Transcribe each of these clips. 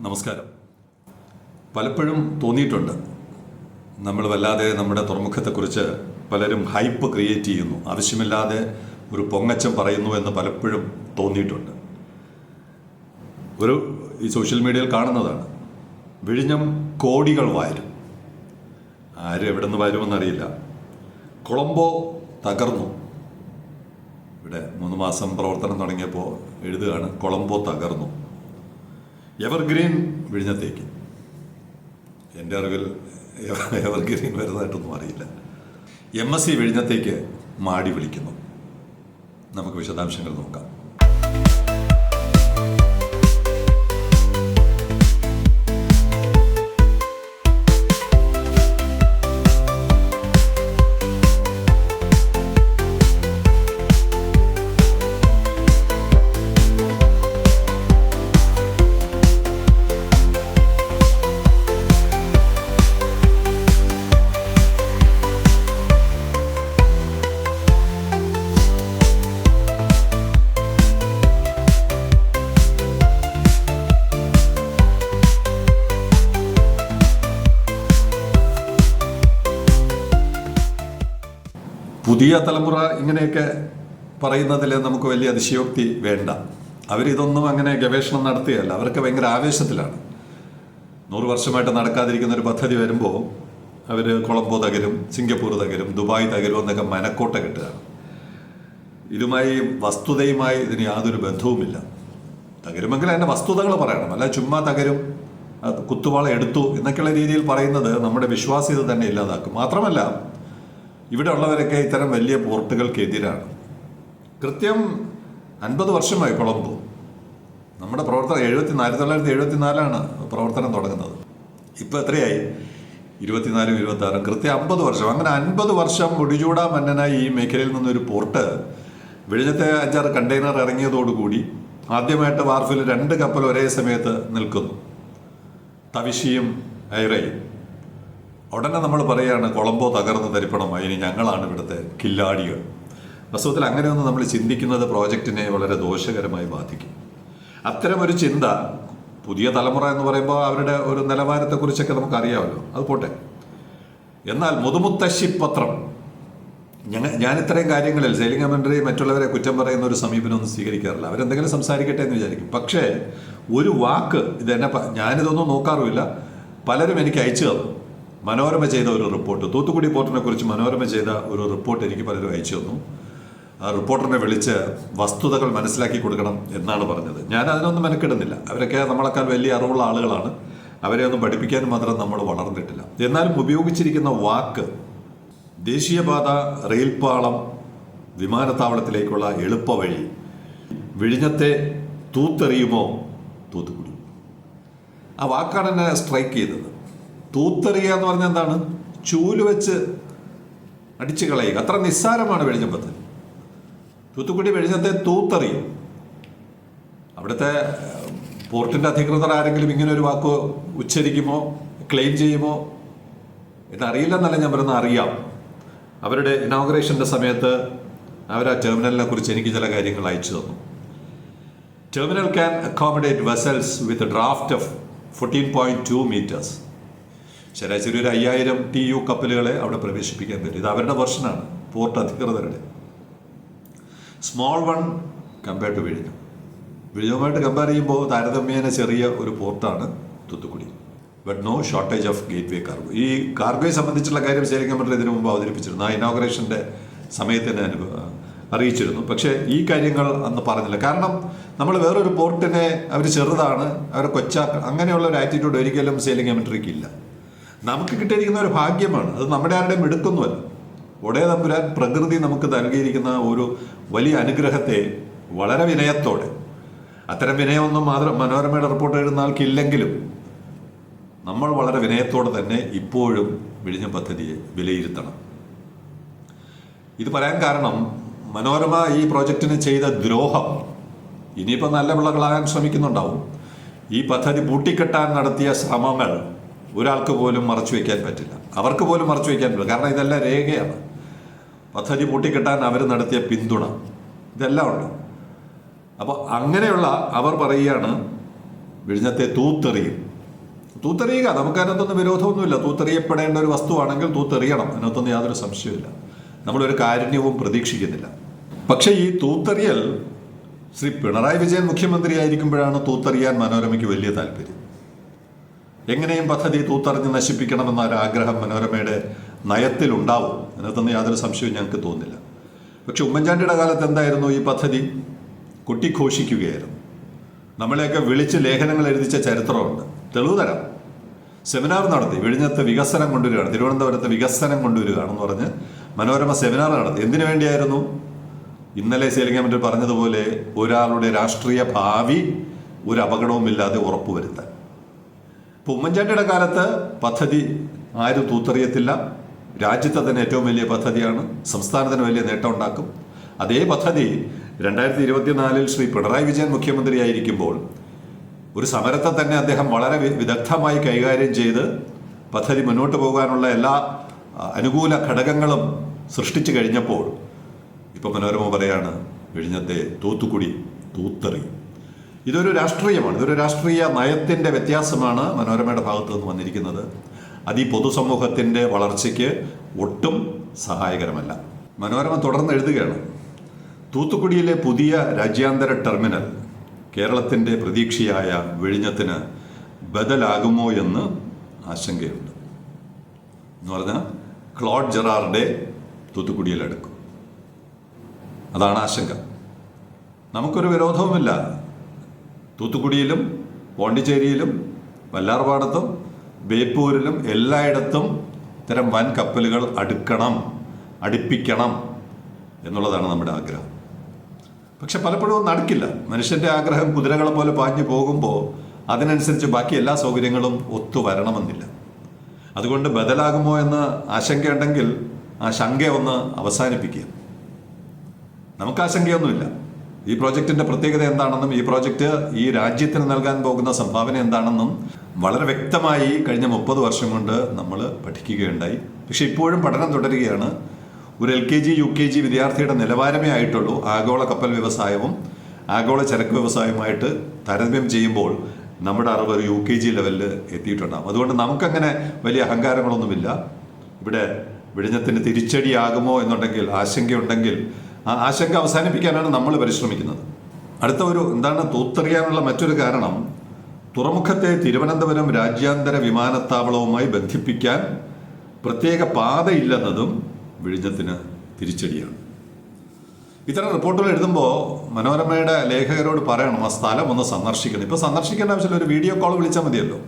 നമസ്കാരം. പലപ്പോഴും തോന്നിയിട്ടുണ്ട്. നമ്മൾ വല്ലാതെ നമ്മുടെ തുറമുഖത്തെക്കുറിച്ച് പലരും ഹൈപ്പ് ക്രിയേറ്റ് ചെയ്യുന്നു. ആവശ്യമില്ലാതെ ഒരു പൊങ്ങച്ചം പറയുന്നു എന്ന് പലപ്പോഴും തോന്നിയിട്ടുണ്ട്. ഒരു ഈ സോഷ്യൽ മീഡിയയിൽ കാണുന്നതാണ്. വിഴിഞ്ഞം കോടികൾ വാരും. ആരും എവിടെ നിന്ന് വരുമെന്നറിയില്ല. കൊളംബോ തകർന്നു. ഇവിടെ മൂന്ന് മാസം പ്രവർത്തനം തുടങ്ങിയപ്പോൾ എഴുതുകയാണ് കൊളംബോ തകർന്നു. എവർഗ്രീൻ വിഴിഞ്ഞത്തേക്ക്. എന്റെ അറിവിൽ എവർഗ്രീൻ വരുന്നതായിട്ടൊന്നും അറിയില്ല എം എസ് സി വിഴിഞ്ഞത്തേക്ക് മാടി വിളിക്കുന്നു. നമുക്ക് വിശദാംശങ്ങൾ നോക്കാം. പുതിയ തലമുറ ഇങ്ങനെയൊക്കെ പറയുന്നതിൽ നമുക്ക് വലിയ അതിശയോക്തി വേണ്ട. അവരിതൊന്നും അങ്ങനെ ഗവേഷണം നടത്തിയല്ല. അവർക്ക് ഭയങ്കര ആവേശത്തിലാണ്. നൂറ് വർഷമായിട്ട് നടക്കാതിരിക്കുന്ന ഒരു പദ്ധതി വരുമ്പോൾ അവർ കൊളംബോ തകരും സിംഗപ്പൂർ തകരും ദുബായ് തകരും എന്നൊക്കെ മനക്കോട്ട കെട്ടുകയാണ് ഇതുമായി വസ്തുതയുമായി ഇതിന് യാതൊരു ബന്ധവുമില്ല. തകരുമെങ്കിൽ അതിന്റെ വസ്തുതകൾ പറയണം. അല്ല ചുമ്മാ തകരും കുത്തുവാള എടുത്തു എന്നൊക്കെയുള്ള രീതിയിൽ പറയുന്നത് നമ്മുടെ വിശ്വാസ്യത തന്നെ ഇല്ലാതാക്കും. മാത്രമല്ല ഇവിടെ ഉള്ളവരൊക്കെ ഇത്തരം വലിയ പോർട്ടുകൾക്കെതിരാണ്. കൃത്യം അൻപത് വർഷമായി കൊളംബോ. നമ്മുടെ പ്രവർത്തനം എഴുപത്തി ആയിരത്തി തൊള്ളായിരത്തി എഴുപത്തി നാലാണ് പ്രവർത്തനം തുടങ്ങുന്നത്. ഇപ്പോൾ എത്രയായി? ഇരുപത്തിനാലും ഇരുപത്തി ആറും കൃത്യം അമ്പത് വർഷം. അങ്ങനെ അൻപത് വർഷം മുടിചൂടാ മന്നനായി ഈ മേഖലയിൽ നിന്നൊരു പോർട്ട് വിഴിഞ്ഞത്തെ അഞ്ചാറ് കണ്ടെയ്നർ ഇറങ്ങിയതോടുകൂടി ആദ്യമായിട്ട് വാർഫിൽ രണ്ട് കപ്പൽ ഒരേ സമയത്ത് നിൽക്കുന്നു. തവിശിയും ഐറയും. ഉടനെ നമ്മൾ പറയുകയാണ് കൊളംബോ തകർന്ന് തരിപ്പണമായി ഇനി ഞങ്ങളാണ് ഇവിടുത്തെ കില്ലാടികൾ. വാസ്തവത്തിൽ അങ്ങനെയൊന്നും നമ്മൾ ചിന്തിക്കുന്നത് പ്രോജക്റ്റിനെ വളരെ ദോഷകരമായി ബാധിക്കും. അത്തരമൊരു ചിന്ത പുതിയ തലമുറ എന്ന് പറയുമ്പോൾ അവരുടെ ഒരു നിലവാരത്തെക്കുറിച്ചൊക്കെ നമുക്കറിയാമല്ലോ. അത് പോട്ടെ. എന്നാൽ മുതുമുത്തശ്ശി പത്രം ഞങ്ങൾ ഞാൻ ഇത്രയും കാര്യങ്ങളിൽ സെയിലിംഗ് കമന്ററി മറ്റുള്ളവരെ കുറ്റം പറയുന്ന ഒരു സമീപനമൊന്നും സ്വീകരിക്കാറില്ല. അവരെന്തെങ്കിലും സംസാരിക്കട്ടെ എന്ന് വിചാരിക്കും. പക്ഷേ ഒരു വാക്ക് ഇതെന്നെ ഞാനിതൊന്നും നോക്കാറുമില്ല. പലരും എനിക്ക് അയച്ചു തന്നു. മനോരമ ചെയ്ത ഒരു റിപ്പോർട്ട്. തൂത്തുക്കുടി പോർട്ടിനെ കുറിച്ച് മനോരമ ചെയ്ത ഒരു റിപ്പോർട്ട് എനിക്ക് പലരും അയച്ചു തന്നു. ആ റിപ്പോർട്ടറിനെ വിളിച്ച് വസ്തുതകൾ മനസ്സിലാക്കി കൊടുക്കണം എന്നാണ് പറഞ്ഞത്. ഞാൻ അതിനൊന്നും മെനക്കെടുന്നില്ല. അവരൊക്കെ നമ്മളെക്കാൾ വലിയ അറിവുള്ള ആളുകളാണ്. അവരെ ഒന്നും പഠിപ്പിക്കാൻ മാത്രം നമ്മൾ വളർന്നിട്ടില്ല. എന്നാലും ഉപയോഗിച്ചിരിക്കുന്ന വാക്ക് ദേശീയപാത റെയിൽപാളം വിമാനത്താവളത്തിലേക്കുള്ള എളുപ്പവഴി വിഴിഞ്ഞത്തെ തൂത്തെറിയുമോ? തൂത്തുക്കുടി. ആ വാക്കാണ് എന്നെ സ്ട്രൈക്ക് ചെയ്തത്. തൂത്തെറിയുക എന്ന് പറഞ്ഞാൽ എന്താണ്? ചൂൽ വെച്ച് അടിച്ചു കളയുക. അത്ര നിസ്സാരമാണ് വെളിച്ചപ്പത്ത്. തൂത്തുക്കുടി വെളിച്ചത്തെ തൂത്തെറിയും. അവിടുത്തെ പോർട്ടിന്റെ അധികൃതർ ആരെങ്കിലും ഇങ്ങനെ ഒരു വാക്ക് ഉച്ചരിക്കുമോ ക്ലെയിം ചെയ്യുമോ? എന്നറിയില്ലെന്നല്ല ഞാൻ പറയുന്നത് അറിയാം. അവരുടെ ഇനോഗ്രേഷന്റെ സമയത്ത് അവർ ആ ടെർമിനലിനെ കുറിച്ച് എനിക്ക് ചില കാര്യങ്ങൾ അയച്ചു തന്നു. Terminal can accommodate vessels with draft of fourteen point two meters ശരാശരി ഒരു അയ്യായിരം ടി യു കപ്പലുകളെ അവിടെ പ്രവേശിപ്പിക്കാൻ പറ്റും. ഇത് അവരുടെ വെർഷനാണ് പോർട്ട് അധികൃതരുടെ. സ്മോൾ വൺ കമ്പയർ ടു വിഴിഞ്ഞം വിഴിഞ്ഞവുമായിട്ട് കമ്പയർ ചെയ്യുമ്പോൾ താരതമ്യേന ചെറിയ ഒരു പോർട്ടാണ് Thoothukudi but no shortage of gateway cargo ഈ കാർഗോയെ സംബന്ധിച്ചുള്ള കാര്യം ശരിക്കും പറഞ്ഞാൽ ഇതിനു മുമ്പ് അവതരിപ്പിച്ചിരുന്നു. ആ ഇനോഗ്രേഷന്റെ സമയത്ത് തന്നെ അനുഭവ അറിയിച്ചിരുന്നു. പക്ഷേ ഈ കാര്യങ്ങൾ അന്ന് പറഞ്ഞില്ല. കാരണം നമ്മൾ വേറൊരു പോർട്ടിനെ അവർ ചെറുതാണ് അവർ കൊച്ചാക്ക അങ്ങനെയുള്ള ഒരു ആറ്റിറ്റ്യൂഡ് ഒരിക്കലും സെയിലിംഗ് കമൻട്രിക്ക് ഇല്ല. നമുക്ക് കിട്ടിയിരിക്കുന്ന ഒരു ഭാഗ്യമാണ്. അത് നമ്മുടെ ആരുടെയും എടുക്കുന്നുമല്ല. ഒടേ തമ്പുരാൻ പ്രകൃതി നമുക്ക് നൽകിയിരിക്കുന്ന ഒരു വലിയ അനുഗ്രഹത്തെ വളരെ വിനയത്തോടെ. അത്തരം വിനയമൊന്നും മാത്രം മനോരമയുടെ റിപ്പോർട്ട് എഴുതുന്ന ആൾക്കില്ലെങ്കിലും നമ്മൾ വളരെ വിനയത്തോടെ തന്നെ ഇപ്പോഴും വിഴിഞ്ഞ പദ്ധതിയെ വിലയിരുത്തണം. ഇത് പറയാൻ കാരണം മനോരമ ഈ പ്രോജക്റ്റിന് ചെയ്ത ദ്രോഹം ഇനിയിപ്പോൾ നല്ല പിള്ളകളാകാൻ ശ്രമിക്കുന്നുണ്ടാവും. ഈ പദ്ധതി പൂട്ടിക്കെട്ടാൻ നടത്തിയ ശ്രമങ്ങൾ ഒരാൾക്ക് പോലും മറച്ചു വയ്ക്കാൻ പറ്റില്ല. അവർക്ക് പോലും മറച്ചു വയ്ക്കാൻ പറ്റില്ല. കാരണം ഇതെല്ലാം രേഖയാണ്. പദ്ധതി പൂട്ടിക്കെട്ടാൻ അവർ നടത്തിയ പിന്തുണ. ഇതെല്ലാം ഉണ്ട്. അപ്പോൾ അങ്ങനെയുള്ള അവർ പറയുകയാണ് വിഴിഞ്ഞത്തെ തൂത്തെറിയും തൂത്തെറിയുക നമുക്ക് അതിനകത്തൊന്നും വിരോധമൊന്നുമില്ല. തൂത്തെറിയപ്പെടേണ്ട ഒരു വസ്തുവാണെങ്കിൽ തൂത്തെറിയണം. അതിനകത്തൊന്നും യാതൊരു സംശയമില്ല നമ്മളൊരു കാരുണ്യവും പ്രതീക്ഷിക്കുന്നില്ല. പക്ഷേ ഈ തൂത്തെറിയൽ ശ്രീ പിണറായി വിജയൻ മുഖ്യമന്ത്രിയായിരിക്കുമ്പോഴാണ് തൂത്തെറിയാൻ മനോരമയ്ക്ക് വലിയ താല്പര്യം. എങ്ങനെയും പദ്ധതി തൂത്തറിഞ്ഞ് നശിപ്പിക്കണമെന്ന ആഗ്രഹം മനോരമയുടെ നയത്തിലുണ്ടാവും. എന്നതൊന്നും യാതൊരു സംശയവും ഞങ്ങൾക്ക് തോന്നില്ല പക്ഷെ ഉമ്മൻചാണ്ടിയുടെ കാലത്ത് എന്തായിരുന്നു ഈ പദ്ധതി? കൊട്ടിഘോഷിക്കുകയായിരുന്നു. നമ്മളെയൊക്കെ വിളിച്ച് ലേഖനങ്ങൾ എഴുതിച്ച ചരിത്രമുണ്ട്. തെളിവ് തരാം. സെമിനാർ നടത്തി. വിഴിഞ്ഞത്ത് വികസനം കൊണ്ടുവരികയാണ്. തിരുവനന്തപുരത്ത് വികസനം കൊണ്ടുവരികയാണെന്ന് പറഞ്ഞ് മനോരമ സെമിനാർ നടത്തി. എന്തിനു വേണ്ടിയായിരുന്നു? ഇന്നലെ സേലിംഗമറ്റ് പറഞ്ഞതുപോലെ ഒരാളുടെ രാഷ്ട്രീയ ഭാവി ഒരു അപകടവുമില്ലാതെ ഉറപ്പുവരുത്താൻ. ഇപ്പോൾ ഉമ്മൻചാണ്ടിയുടെ കാലത്ത് പദ്ധതി ആരും തൂത്തെറിയത്തില്ല. രാജ്യത്തെ തന്നെ ഏറ്റവും വലിയ പദ്ധതിയാണ്. സംസ്ഥാനത്തിന് വലിയ നേട്ടം ഉണ്ടാക്കും. അതേ പദ്ധതി രണ്ടായിരത്തി ഇരുപത്തിനാലിൽ ശ്രീ പിണറായി വിജയൻ മുഖ്യമന്ത്രിയായിരിക്കുമ്പോൾ ഒരു സമരത്തെ തന്നെ അദ്ദേഹം വളരെ വിദഗ്ധമായി കൈകാര്യം ചെയ്ത് പദ്ധതി മുന്നോട്ട് പോകാനുള്ള എല്ലാ അനുകൂല ഘടകങ്ങളും സൃഷ്ടിച്ചു കഴിഞ്ഞപ്പോൾ ഇപ്പൊ മനോരമ പറയാണ് വിഴിഞ്ഞത്തെ തൂത്തുക്കുടി തൂത്തെറി. ഇതൊരു രാഷ്ട്രീയമാണ്. ഇതൊരു രാഷ്ട്രീയ നയത്തിന്റെ വ്യത്യാസമാണ് മനോരമയുടെ ഭാഗത്തു നിന്ന് വന്നിരിക്കുന്നത്. അത് ഈ പൊതുസമൂഹത്തിന്റെ വളർച്ചയ്ക്ക് ഒട്ടും സഹായകരമല്ല. മനോരമ തുടർന്ന് എഴുതുകയാണ്. തൂത്തുക്കുടിയിലെ പുതിയ രാജ്യാന്തര ടെർമിനൽ കേരളത്തിന്റെ പ്രതീക്ഷയായ വിഴിഞ്ഞത്തിന് ബദലാകുമോ എന്ന് ആശങ്കയുണ്ട്. എന്ന് പറഞ്ഞാൽ ക്ലോഡ് ജെറാറുടെ തൂത്തുക്കുടിയിലെടുക്കും അതാണ് ആശങ്ക. നമുക്കൊരു വിരോധവുമില്ല. തൂത്തുക്കുടിയിലും പോണ്ടിച്ചേരിയിലും വല്ലാർപാടത്തും ബേപ്പൂരിലും എല്ലായിടത്തും ഇത്തരം വൻ കപ്പലുകൾ അടുക്കണം അടുപ്പിക്കണം എന്നുള്ളതാണ് നമ്മുടെ ആഗ്രഹം. പക്ഷെ പലപ്പോഴും നടക്കില്ല. മനുഷ്യന്റെ ആഗ്രഹം കുതിരകളെ പോലെ പാഞ്ഞു പോകുമ്പോൾ അതിനനുസരിച്ച് ബാക്കി എല്ലാ സൗകര്യങ്ങളും ഒത്തു വരണമെന്നില്ല. അതുകൊണ്ട് ബദലാകുമോ എന്ന് ആശങ്കയുണ്ടെങ്കിൽ ആ ശങ്ക ഒന്ന് അവസാനിപ്പിക്കുക. നമുക്ക് ആശങ്കയൊന്നുമില്ല. ഈ പ്രോജക്റ്റിന്റെ പ്രത്യേകത എന്താണെന്നും ഈ പ്രോജക്റ്റ് ഈ രാജ്യത്തിന് നൽകാൻ പോകുന്ന സംഭാവന എന്താണെന്നും വളരെ വ്യക്തമായി കഴിഞ്ഞ മുപ്പത് വർഷം കൊണ്ട് നമ്മൾ പഠിക്കുകയുണ്ടായി. പക്ഷെ ഇപ്പോഴും പഠനം തുടരുകയാണ്. ഒരു L K G U K G വിദ്യാർത്ഥിയുടെ നിലവാരമേ ആയിട്ടുള്ളൂ ആഗോള കപ്പൽ വ്യവസായവും ആഗോള ചരക്ക് വ്യവസായവുമായിട്ട് താരതമ്യം ചെയ്യുമ്പോൾ നമ്മുടെ അറിവ് ഒരു യു കെ ജി ലെവലിൽ എത്തിയിട്ടുണ്ടാകും അതുകൊണ്ട് നമുക്കങ്ങനെ വലിയ അഹങ്കാരങ്ങളൊന്നുമില്ല. ഇവിടെ വിഴിഞ്ഞത്തിന് തിരിച്ചടിയാകുമോ എന്നുണ്ടെങ്കിൽ ആശങ്കയുണ്ടെങ്കിൽ ആശങ്ക അവസാനിപ്പിക്കാനാണ് നമ്മൾ പരിശ്രമിക്കുന്നത്. അടുത്ത ഒരു എന്താണ് തൂത്തെറിയാനുള്ള മറ്റൊരു കാരണം തുറമുഖത്തെ തിരുവനന്തപുരം രാജ്യാന്തര വിമാനത്താവളവുമായി ബന്ധിപ്പിക്കാൻ പ്രത്യേക പാതയില്ലെന്നതും വിഴിഞ്ഞത്തിന് തിരിച്ചടിയാണ്. ഇത്തരം റിപ്പോർട്ടുകൾ എഴുതുമ്പോൾ മനോരമയുടെ ലേഖകരോട് പറയണം ആ സ്ഥലം ഒന്ന് സന്ദർശിക്കണം. ഇപ്പോൾ സന്ദർശിക്കേണ്ട ആവശ്യമില്ല ഒരു വീഡിയോ കോൾ വിളിച്ചാൽ മതിയല്ലോ.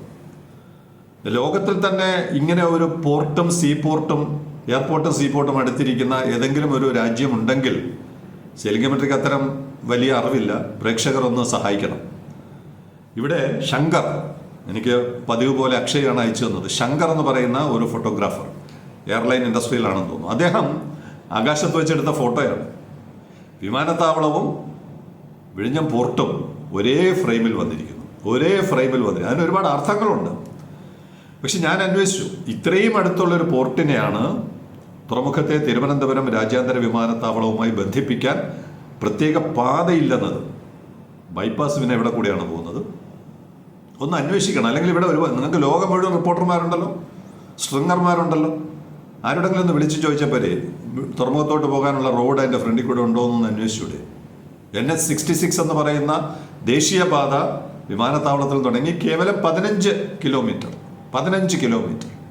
ലോകത്തിൽ തന്നെ ഇങ്ങനെ ഒരു പോർട്ടും സീ പോർട്ടും എയർപോർട്ടും സീപോർട്ടും അടുത്തിരിക്കുന്ന ഏതെങ്കിലും ഒരു രാജ്യമുണ്ടെങ്കിൽ സെലിംഗമെട്രിക്ക് അത്തരം വലിയ അറിവില്ല. പ്രേക്ഷകർ ഒന്ന് സഹായിക്കണം. ഇവിടെ ശങ്കർ എനിക്ക് പതിവ് പോലെ അക്ഷയാണ് അയച്ചു തന്നത്. ശങ്കർ എന്ന് പറയുന്ന ഒരു ഫോട്ടോഗ്രാഫർ എയർലൈൻ ഇൻഡസ്ട്രിയിലാണെന്ന് തോന്നുന്നു. അദ്ദേഹം ആകാശത്ത് വെച്ചെടുത്ത ഫോട്ടോയാണ്. വിമാനത്താവളവും വിഴിഞ്ഞം പോർട്ടും ഒരേ ഫ്രെയിമിൽ വന്നിരിക്കുന്നു. ഒരേ ഫ്രെയിമിൽ വന്നിരിക്കുന്നു. അതിന് ഒരുപാട് അർത്ഥങ്ങളുണ്ട്. പക്ഷെ ഞാൻ അന്വേഷിച്ചു. ഇത്രയും അടുത്തുള്ള ഒരു പോർട്ടിനെയാണ് തുറമുഖത്തെ തിരുവനന്തപുരം രാജ്യാന്തര വിമാനത്താവളവുമായി ബന്ധിപ്പിക്കാൻ പ്രത്യേക പാതയില്ലെന്നത് ബൈപ്പാസ് പിന്നെ എവിടെ കൂടിയാണ് പോകുന്നത്? ഒന്ന് അന്വേഷിക്കണം. അല്ലെങ്കിൽ ഇവിടെ ഒരു നിങ്ങൾക്ക് ലോകം മുഴുവൻ റിപ്പോർട്ടർമാരുണ്ടല്ലോ? സ്ട്രിങ്ങർമാരുണ്ടല്ലോ? ആരുടെങ്കിലും ഒന്ന് വിളിച്ചു ചോദിച്ചാൽ പോരെ? തുറമുഖത്തോട്ട് പോകാനുള്ള റോഡ് അതിന്റെ ഫ്രണ്ടിൽ കൂടെ ഉണ്ടോ എന്നൊന്ന് അന്വേഷിച്ചൂടെ. എൻ എസ് സിക്സ്റ്റി സിക്സ് എന്ന് പറയുന്ന ദേശീയപാത വിമാനത്താവളത്തിൽ തുടങ്ങി കേവലം പതിനഞ്ച് കിലോമീറ്റർ. പതിനഞ്ച് കിലോമീറ്റർ.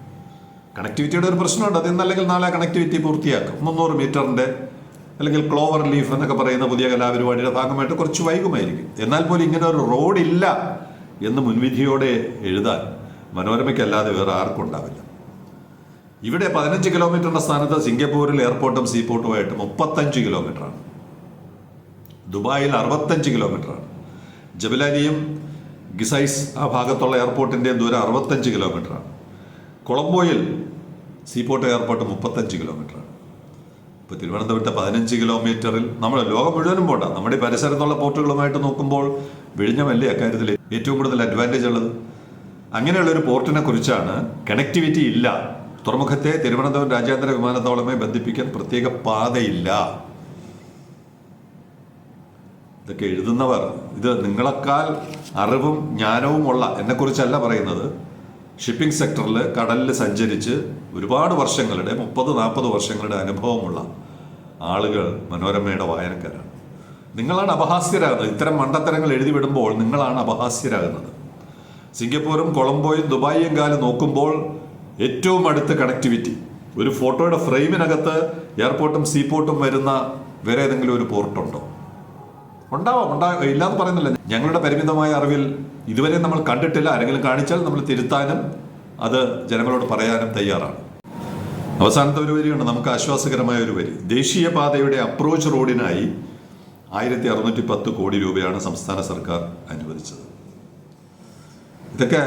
കണക്ടിവിറ്റിയുടെ ഒരു പ്രശ്നമുണ്ട്. അത് ഇന്നല്ലെങ്കിൽ നാളെ കണക്ടിവിറ്റി പൂർത്തിയാക്കും. മുന്നൂറ് മീറ്ററിന്റെ അല്ലെങ്കിൽ ക്ലോവർ ലീഫ് എന്നൊക്കെ പറയുന്ന പുതിയ കലാപരിപാടിയുടെ ഭാഗമായിട്ട് കുറച്ച് വൈകുമായിരിക്കും. എന്നാൽ പോലും ഇങ്ങനെ ഒരു ഇല്ല എന്ന് മുൻവിധിയോടെ എഴുതാൻ മനോരമയ്ക്കല്ലാതെ വേറെ ആർക്കും ഉണ്ടാവില്ല. ഇവിടെ പതിനഞ്ച് കിലോമീറ്ററിന്റെ സ്ഥാനത്ത് സിംഗപ്പൂരിൽ എയർപോർട്ടും സീപോർട്ടുമായിട്ട് മുപ്പത്തഞ്ച് കിലോമീറ്ററാണ്. ദുബായിൽ അറുപത്തഞ്ച് കിലോമീറ്ററാണ്. ജബലാലിയും ഗിസൈസ് ആ ഭാഗത്തുള്ള എയർപോർട്ടിന്റെയും ദൂരം അറുപത്തഞ്ച് കിലോമീറ്ററാണ്. കൊളംബോയിൽ സീപോർട്ട് എയർപോർട്ട് മുപ്പത്തഞ്ച് കിലോമീറ്ററാണ്. ഇപ്പോൾ തിരുവനന്തപുരത്തെ പതിനഞ്ച് കിലോമീറ്ററിൽ നമ്മൾ ലോകം മുഴുവനും പോണ്ട. നമ്മുടെ പരിസരത്തുള്ള പോർട്ടുകളുമായിട്ട് നോക്കുമ്പോൾ വിഴിഞ്ഞമല്ലേ അക്കാര്യത്തിൽ ഏറ്റവും കൂടുതൽ അഡ്വാന്റേജ് ഉള്ളത്? അങ്ങനെയുള്ള ഒരു പോർട്ടിനെ കുറിച്ചാണ് കണക്ടിവിറ്റി ഇല്ല. തുറമുഖത്തെ തിരുവനന്തപുരം രാജ്യാന്തര വിമാനത്താവളവുമായി ബന്ധിപ്പിക്കാൻ പ്രത്യേക പാതയില്ല. ഇതൊക്കെ എഴുതുന്നവർ ഇത് നിങ്ങളെക്കാൾ അറിവും ജ്ഞാനവും ഉള്ള എന്നെക്കുറിച്ചല്ല പറയുന്നത് ഷിപ്പിംഗ് സെക്ടറിൽ കടലിൽ സഞ്ചരിച്ച് ഒരുപാട് വർഷങ്ങളുടെ മുപ്പത് നാൽപ്പത് വർഷങ്ങളുടെ അനുഭവമുള്ള ആളുകൾ മനോരമയുടെ വായനക്കാരാണ്. നിങ്ങളാണ് അപഹാസ്യരാകുന്നത്. ഇത്തരം മണ്ടത്തരങ്ങൾ എഴുതി വിടുമ്പോൾ നിങ്ങളാണ് അപഹാസ്യരാകുന്നത്. സിംഗപ്പൂരും കൊളംബോയും ദുബായിയും കാലം നോക്കുമ്പോൾ ഏറ്റവും അടുത്ത കണക്ടിവിറ്റി ഒരു ഫോട്ടോയുടെ ഫ്രെയിമിനകത്ത് എയർപോർട്ടും സീപോർട്ടും വരുന്ന വേറെ ഏതെങ്കിലും ഒരു പോർട്ടുണ്ടോ? ഉണ്ടാവാം ഉണ്ടാ ഇല്ലാന്ന് പറയുന്നില്ല. ഞങ്ങളുടെ പരിമിതമായ അറിവിൽ ഇതുവരെ നമ്മൾ കണ്ടിട്ടില്ല. ആരെങ്കിലും കാണിച്ചാൽ നമ്മൾ തിരുത്താനും അത് ജനങ്ങളോട് പറയാനും തയ്യാറാണ്. അവസാനത്തെ ഒരു വരിയുണ്ട്. നമുക്ക് ആശ്വാസകരമായ ഒരു വരി. ദേശീയപാതയുടെ അപ്രോച്ച് റോഡിനായി ആയിരത്തി അറുന്നൂറ്റി പത്ത് കോടി രൂപയാണ് സംസ്ഥാന സർക്കാർ അനുവദിച്ചത്. ഇതൊക്കെ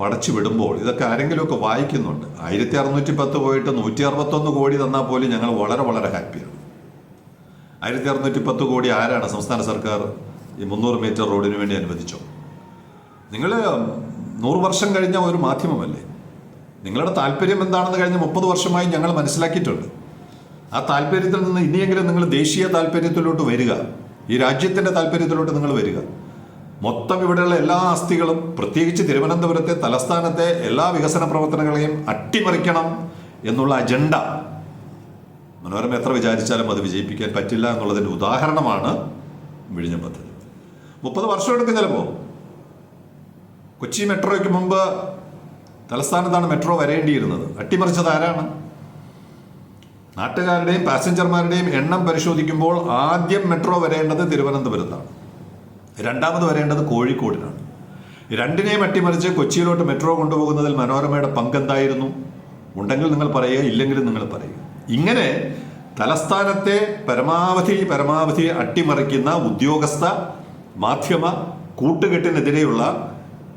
പടച്ചു വിടുമ്പോൾ ഇതൊക്കെ ആരെങ്കിലുമൊക്കെ വായിക്കുന്നുണ്ട്. ആയിരത്തി അറുന്നൂറ്റി പത്ത് പോയിട്ട് നൂറ്റി അറുപത്തൊന്ന് കോടി തന്നാൽ പോലും ഞങ്ങൾ വളരെ വളരെ ഹാപ്പിയാണ് ആയിരത്തി അറുന്നൂറ്റി പത്ത് കോടി ആരാണ് സംസ്ഥാന സർക്കാർ ഈ മുന്നൂറ് മീറ്റർ റോഡിന് വേണ്ടി അനുവദിച്ചോ? നിങ്ങൾ നൂറ് വർഷം കഴിഞ്ഞ ഒരു മാധ്യമമല്ലേ? നിങ്ങളുടെ താല്പര്യം എന്താണെന്ന് കഴിഞ്ഞ മുപ്പത് വർഷമായി ഞങ്ങൾ മനസ്സിലാക്കിയിട്ടുണ്ട്. ആ താല്പര്യത്തിൽ നിന്ന് ഇനിയെങ്കിലും നിങ്ങൾ ദേശീയ താല്പര്യത്തിലോട്ട് വരിക ഈ രാജ്യത്തിന്റെ താല്പര്യത്തിലോട്ട് നിങ്ങൾ വരിക. മൊത്തം ഇവിടെയുള്ള എല്ലാ ആസ്തികളും പ്രത്യേകിച്ച് തിരുവനന്തപുരത്തെ തലസ്ഥാനത്തെ എല്ലാ വികസന പ്രവർത്തനങ്ങളെയും അട്ടിമറിക്കണം എന്നുള്ള അജണ്ട മനോരമ എത്ര വിചാരിച്ചാലും അത് വിജയിപ്പിക്കാൻ പറ്റില്ല എന്നുള്ളതിന്റെ ഉദാഹരണമാണ് വിഴിഞ്ഞം പദ്ധതി. മുപ്പത് വർഷം എടുക്കും ചിലപ്പോൾ കൊച്ചി മെട്രോയ്ക്ക് മുമ്പ് തലസ്ഥാനത്താണ് മെട്രോ വരേണ്ടിയിരുന്നത്. അട്ടിമറിച്ചത് ആരാണ്? നാട്ടുകാരുടെയും പാസഞ്ചർമാരുടെയും എണ്ണം പരിശോധിക്കുമ്പോൾ ആദ്യം മെട്രോ വരേണ്ടത് തിരുവനന്തപുരത്താണ്. രണ്ടാമത് വരേണ്ടത് കോഴിക്കോടിനാണ്. രണ്ടിനെയും അട്ടിമറിച്ച് കൊച്ചിയിലോട്ട് മെട്രോ കൊണ്ടുപോകുന്നതിൽ മനോരമയുടെ പങ്കെന്തായിരുന്നു? ഉണ്ടെങ്കിൽ നിങ്ങൾ പറയുക ഇല്ലെങ്കിലും നിങ്ങൾ പറയുക. ഇങ്ങനെ തലസ്ഥാനത്തെ പരമാവധി പരമാവധി അട്ടിമറിക്കുന്ന ഉദ്യോഗസ്ഥ മാധ്യമ കൂട്ടുകെട്ടിനെതിരെയുള്ള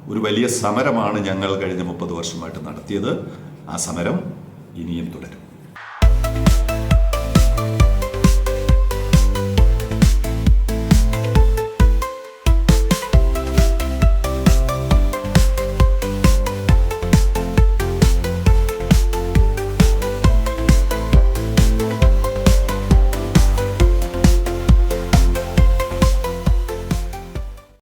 ഒരു വലിയ സമരമാണ് ഞങ്ങൾ കഴിഞ്ഞ മുപ്പത് വർഷമായിട്ട് നടത്തിയത്. ആ സമരം ഇനിയും തുടരും.